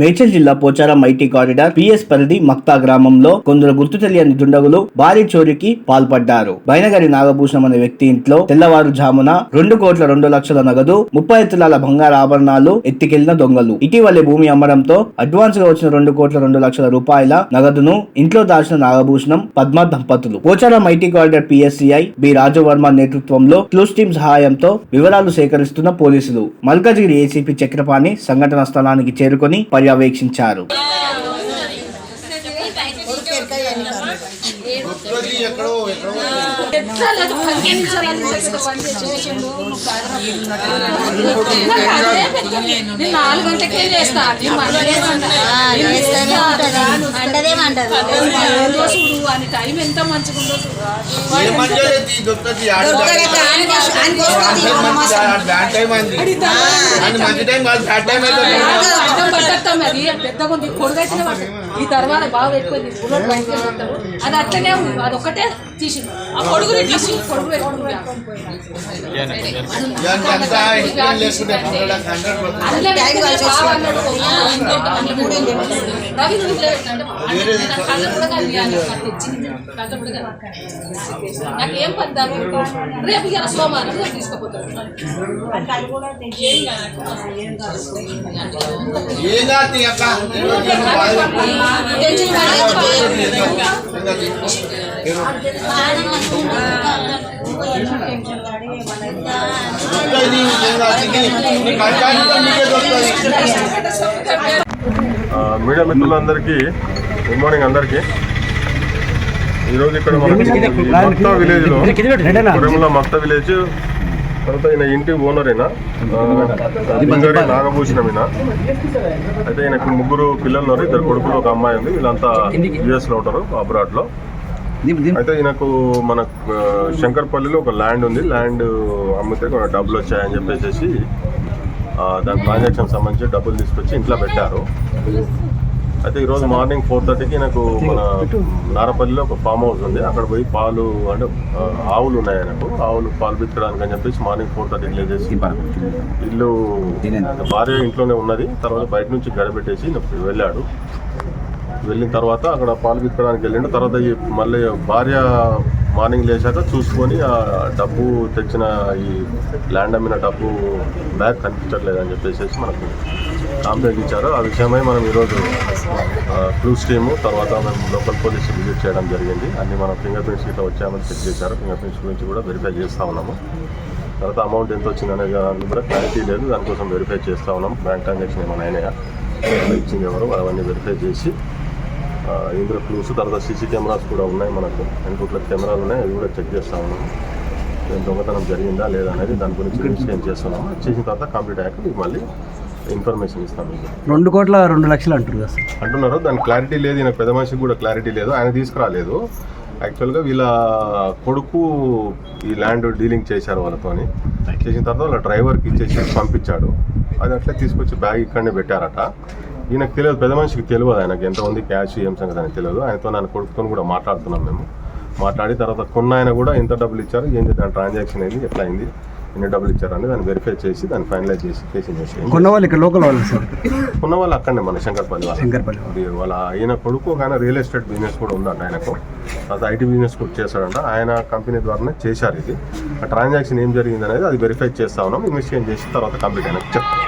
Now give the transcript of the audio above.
మేడ్చల్ జిల్లా Pocharam IT corridor PS పరిధి మక్తా గ్రామంలో కొందరు గుర్తు తెలియని దుండగులు భారీ చోరీకి పాల్పడ్డారు. బైనగరి నాగభూషణం అనే వ్యక్తి ఇంట్లో తెల్లవారుజామున రెండు కోట్ల రెండు లక్షల నగదు ముప్పై తులాల బంగారు ఆభరణాలు ఎత్తికెళ్ళిన దొంగలు. ఇటీవలే భూమి అమ్మడంతో అడ్వాన్స్గా వచ్చిన రెండు కోట్ల రెండు లక్షల రూపాయల నగదును ఇంట్లో దాచిన నాగభూషణం పద్మ దంపతులు. Pocharam IT corridor PS CI B. Rajavarma నేతృత్వంలో క్లూస్ టీమ్ సహాయంతో వివరాలు సేకరిస్తున్న పోలీసులు. మల్కాజిగిరి ఏసీపీ చక్రపాణి సంఘటన స్థలానికి చేరుకొని పర్యవేక్షించారు. ఎక్కడో ఎక్కడో నేను నాలుగు గంటలకే చేస్తా అని టైం ఎంత మంచిగా ఉందో పట్టేస్తాం ఈ తర్వాత బాగా ఎక్కువ బుల్లెట్ అది అట్లనే ఉంది అది తీసింది ఆ పొడుగు నాకు పద్దాలు రేపు ఇక సోమవారం రేపు తీసుకుపోతాడు. టెన్షన్ మీడియా మిత్రులందరికీ గుడ్ మార్నింగ్ అందరికీ. ఈరోజు ఇక్కడ మనకు మక్తా విలేజ్లో కొరెముల మక్తా విలేజ్ తర్వాత ఈయన ఇంటి ఓనర్ అయినా నాగభూషణం ఈయన అయితే ఈయనకు ముగ్గురు పిల్లలు ఉన్నారు ఇద్దరు కొడుకులు ఒక అమ్మాయి ఉంది. వీళ్ళంతా యుఎస్లో ఉంటారు అబ్రాడ్లో. అయితే ఈయనకు మన శంకర్పల్లిలో ఒక ల్యాండ్ ఉంది. ల్యాండ్ అమ్మితే డబ్బులు వచ్చాయని చెప్పేసి దాని ట్రాన్సాక్షన్ సంబంధించి డబ్బులు తీసుకొచ్చి ఇంట్లో పెట్టారు. అయితే ఈరోజు మార్నింగ్ ఫోర్ థర్టీకి నాకు మన నారపల్లిలో ఒక ఫామ్ హౌస్ ఉంది. అక్కడ పోయి పాలు అంటే ఆవులు ఉన్నాయి నాకు ఆవులు పాలు పిచ్చడానికి అని చెప్పేసి మార్నింగ్ ఫోర్ థర్టీకి లేచేసి ఇల్లు భార్య ఇంట్లోనే ఉన్నది. తర్వాత బయట నుంచి గడబెట్టేసి వెళ్ళాడు. వెళ్ళిన తర్వాత అక్కడ పాలు పిక్కడానికి వెళ్ళిండు తర్వాత మళ్ళీ భార్య మార్నింగ్ లేచాక చూసుకొని ఆ డబ్బు తెచ్చిన ఈ ల్యాండ్ అమ్మిన డబ్బు బ్యాగ్ కనిపించట్లేదు అని చెప్పేసి మనకు కంప్లైంట్ ఇచ్చారు. ఆ విషయమై మనం ఈరోజు క్లూస్ టీము తర్వాత మేము లోకల్ పోలీస్ విజిట్ చేయడం జరిగింది. అన్ని మనం ఫింగర్ ప్రింట్స్ ఇట్లా వచ్చామని చెక్ చేశారు. ఫింగర్ ప్రింట్స్ గురించి కూడా వెరిఫై చేస్తూ ఉన్నాము. తర్వాత అమౌంట్ ఎంత వచ్చింది అనే దాని కూడా క్లారిటీ లేదు. దానికోసం వెరిఫై చేస్తూ ఉన్నాం. బ్యాంక్ ట్రాన్సాక్షన్ ఏమైనా అయినాయా? ఇచ్చింది ఎవరు? అవన్నీ వెరిఫై చేసి ఇందులో క్లూస్ తర్వాత సీసీ కెమెరాస్ కూడా ఉన్నాయి మనకు. ఎన్పుట్ల కెమెరాలు ఉన్నాయి అవి కూడా చెక్ చేస్తా ఉన్నాము ఏం దొంగతనం జరిగిందా లేదా అనేది దాని గురించి ఇన్వెస్టిగేట్ చేస్తున్నాము చేసిన తర్వాత కంప్లీట్ అయ్యాక మీకు మళ్ళీ ఇన్ఫర్మేషన్ ఇస్తాం మీకు. రెండు కోట్ల రెండు లక్షలు కదా సార్. అంటున్నారు దాని క్లారిటీ లేదు ఈయన పెద్ద మనిషికి కూడా క్లారిటీ లేదు ఆయన తీసుకురాలేదు. యాక్చువల్గా వీళ్ళ కొడుకు ఈ ల్యాండ్ డీలింగ్ చేశారు వాళ్ళతోని. చేసిన తర్వాత వాళ్ళ డ్రైవర్కి ఇచ్చేసి పంపించాడు. అది అట్లా తీసుకొచ్చి బ్యాగ్ ఇక్కడనే పెట్టారట. ఈయనకు తెలియదు పెద్ద మనిషికి తెలియదు ఆయనకి. ఎంత ఉంది క్యాష్ ఏం సంగతి అని తెలియదు. ఆయనతో ఆయన కొడుకుతో కూడా మాట్లాడుతున్నాం మేము. మాట్లాడి తర్వాత కొన్న ఆయన కూడా ఎంత డబ్బులు ఇచ్చారు ఏంటి దాని ట్రాన్సాక్షన్ అయింది ఎట్లా అయింది ఎన్ని డబ్బులు ఇచ్చారని దాన్ని వెరిఫై చేసి దాన్ని ఫైనలైజ్ చేసి కేసు ఇన్వెస్టిగేషన్ కొన్న వాళ్ళు ఇక్కడ లోకల్ వాళ్ళు సార్. ఉన్న వాళ్ళు అక్కడనే మన శంకర్పల్లి వాళ్ళు. శంకర్పల్లి వాళ్ళ. ఆయన కొడుకు ఒక ఆయన రియల్ ఎస్టేట్ బిజినెస్ కూడా ఉందంట ఆయనకు. తర్వాత ఐటీ బిజినెస్ కూడా చేశాడంట. ఆయన కంపెనీ ద్వారానే చేశారు ఇది. ఆ ట్రాన్సాక్షన్ ఏం జరిగింది అనేది అది వెరిఫై చేస్తా ఉన్నాం ఇన్వెస్టిగేట్ చేసి తర్వాత కంప్లీట్ అయినా చెప్తాం.